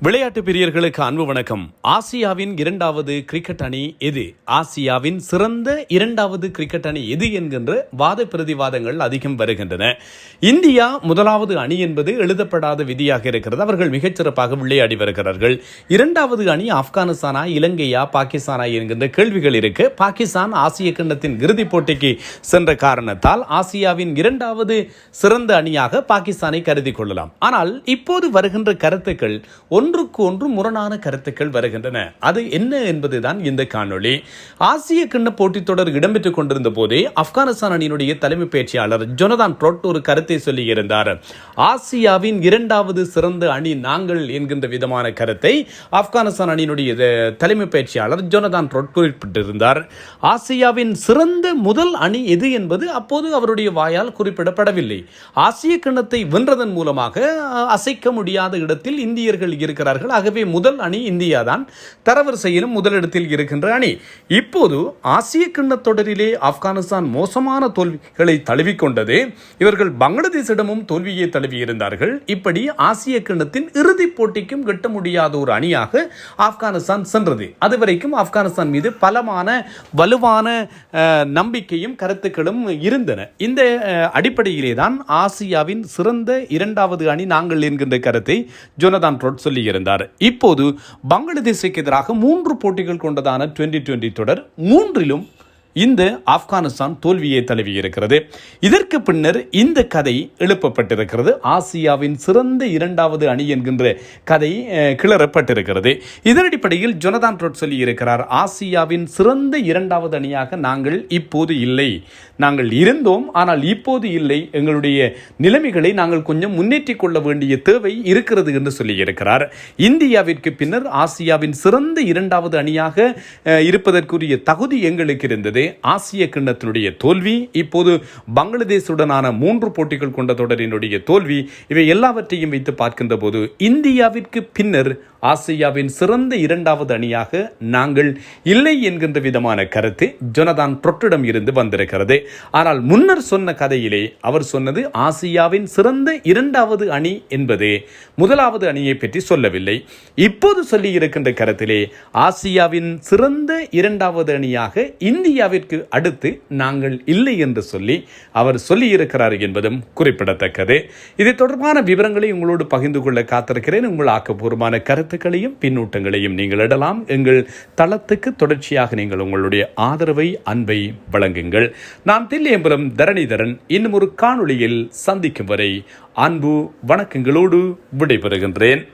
விளையாட்டு பிரியர்களுக்கு அன்பு வணக்கம். ஆசியாவின் இரண்டாவது கிரிக்கெட் அணி எது? ஆசியாவின் சிறந்த இரண்டாவது கிரிக்கெட் அணி எது என்கின்ற வாத பிரதிவாதங்கள் அதிகம் வருகின்றன. இந்தியா முதலாவது அணி என்பது எழுதப்படாத விதியாக இருக்கிறது. அவர்கள் மிகச்சிறப்பாக விளையாடி வருகிறார்கள். இரண்டாவது அணி ஆப்கானிஸ்தானா இலங்கையா பாகிஸ்தானா என்கின்ற கேள்விகள் இருக்கு. பாகிஸ்தான் ஆசிய கிண்ணத்தின் இறுதிப் போட்டிக்கு சென்ற காரணத்தால் ஆசியாவின் இரண்டாவது சிறந்த அணியாக பாகிஸ்தானை கருதி கொள்ளலாம். ஆனால் இப்போது வருகின்ற கருத்துக்கள் ஒன்றுக்கு ஒன்று முரணான கருத்துக்கள் வருகின்றன. அது என்ன என்பதுதான் இந்த காணொளி. ஆசிய கிண்ண போட்டித் தொடர் இடம்பெற்றுக் கொண்டிருந்த போதே ஆப்கானிஸ்தான் அணியினுடைய தலைமை பேச்சாளர் ஜொனதான் ட்ரோட் ஒரு கருத்தை சொல்லியிருந்தார். ஆசியாவின் இரண்டாவது சிறந்த அணி நாங்கள் என்கின்ற விதமான கருத்தை ஆப்கானிஸ்தான் அணியினுடைய தலைமை பேச்சாளர் ஜொனதான் ட்ரோட் குறிப்பிட்டிருந்தார். ஆசியாவின் சிறந்த முதல் அணி எது என்பது அப்போது அவருடைய வாயால் குறிப்பிடப்படவில்லை. ஆசிய கிண்ணத்தை வென்றதன் மூலமாக அசைக்க முடியாத இடத்தில் இந்தியர்கள் இருக்கிறார்கள் ஆகவே முதல் அணி இந்தியா தான் தரவரிசையிலும் முதலிடத்தில் இருக்கின்ற அணி. இப்போது ஆசிய கிண்ண தொடரிலே ஆப்கானிஸ்தான் மோசமான தோல்விகளை தழுவிக்கொண்டது. இவர்கள் பங்களாதேஷிடமும் தோல்வியை தழுவியிருந்தார்கள். இப்படி ஆசிய கிண்ணத்தின் இறுதிப் போட்டிக்கும் கிட்ட முடியாத ஒரு அணியாக ஆப்கானிஸ்தான் சென்றது. அதுவரைக்கும் ஆப்கானிஸ்தான் மீது பலமான வலுவான நம்பிக்கையும் கருத்துக்களும் இருந்தன. இந்த அடிப்படையிலே தான் ஆசியாவின் சிறந்த இரண்டாவது அணி நாங்கள் என்கின்ற கருத்தை ஜோனதான் ட்ரோட் சொல்லியிருந்தார் இப்போது பங்களாதேஷுக்கு எதிராக மூன்று போட்டிகள் கொண்டதான டுவெண்டி டுவெண்டி தொடர் மூன்றிலும் இந்த ஆப்கானிஸ்தான் தோல்வியை தழுவியிருக்கிறது. இதற்கு பின்னர் இந்த கதை எழுப்பப்பட்டிருக்கிறது. ஆசியாவின் சிறந்த இரண்டாவது அணி என்கின்ற கதை கிளறப்பட்டிருக்கிறது. இதனடிப்படையில் ஜொனதான் ரோட் சொல்லியிருக்கிறார் ஆசியாவின் சிறந்த இரண்டாவது அணியாக நாங்கள் இப்போது இல்லை. நாங்கள் இருந்தோம் ஆனால் இப்போது இல்லை. எங்களுடைய நிலைமைகளை நாங்கள் கொஞ்சம் முன்னேற்றிக் கொள்ள வேண்டிய தேவை இருக்கிறது என்று சொல்லியிருக்கிறார். இந்தியாவிற்கு பின்னர் ஆசியாவின் சிறந்த இரண்டாவது அணியாக இருப்பதற்குரிய தகுதி எங்களுக்கு இருந்தது. ஆசிய கிண்ணத்தினுடைய தோல்வி இப்போது பங்களாதேஷுடனான மூன்று போட்டிகள் கொண்ட தொடரினுடைய தோல்வி இவை எல்லாவற்றையும் வைத்து பார்க்கின்ற போது இந்தியாவிற்கு பின்னர் ஆசியாவின் சிறந்த இரண்டாவது அணியாக நாங்கள் இல்லை என்கின்ற விதமான கருத்து ஜொனதான் ட்ரொட்டிடம் இருந்து வந்திருக்கிறது. ஆனால் முன்னர் சொன்ன கதையிலே அவர் சொன்னது ஆசியாவின் சிறந்த இரண்டாவது அணி என்பது முதலாவது அணியை பற்றி சொல்லவில்லை. இப்போது சொல்லி இருக்கின்ற கருத்திலே ஆசியாவின் சிறந்த இரண்டாவது அணியாக இந்தியாவை இந்தியாவிற்கு அடுத்து நாங்கள் இல்லை என்று சொல்லி அவர் சொல்லியிருக்கிறார் என்பதும் குறிப்பிடத்தக்கது. இது தொடர்பான விவரங்களை உங்களோடு பகிர்ந்து கொள்ள காத்திருக்கிறேன். உங்கள் ஆக்கப்பூர்வமான கருத்துக்களையும் பின்னூட்டங்களையும் நீங்கள் இடலாம். எங்கள் தளத்துக்கு தொடர்ச்சியாக நீங்கள் உங்களுடைய ஆதரவை அன்பை வழங்குங்கள். நாம் தில்லியம்பலம் தரணிதரன் இன்னும் ஒரு காணொளியில் சந்திக்கும் வரை அன்பு வணக்கங்களோடு விடைபெறுகின்றேன்.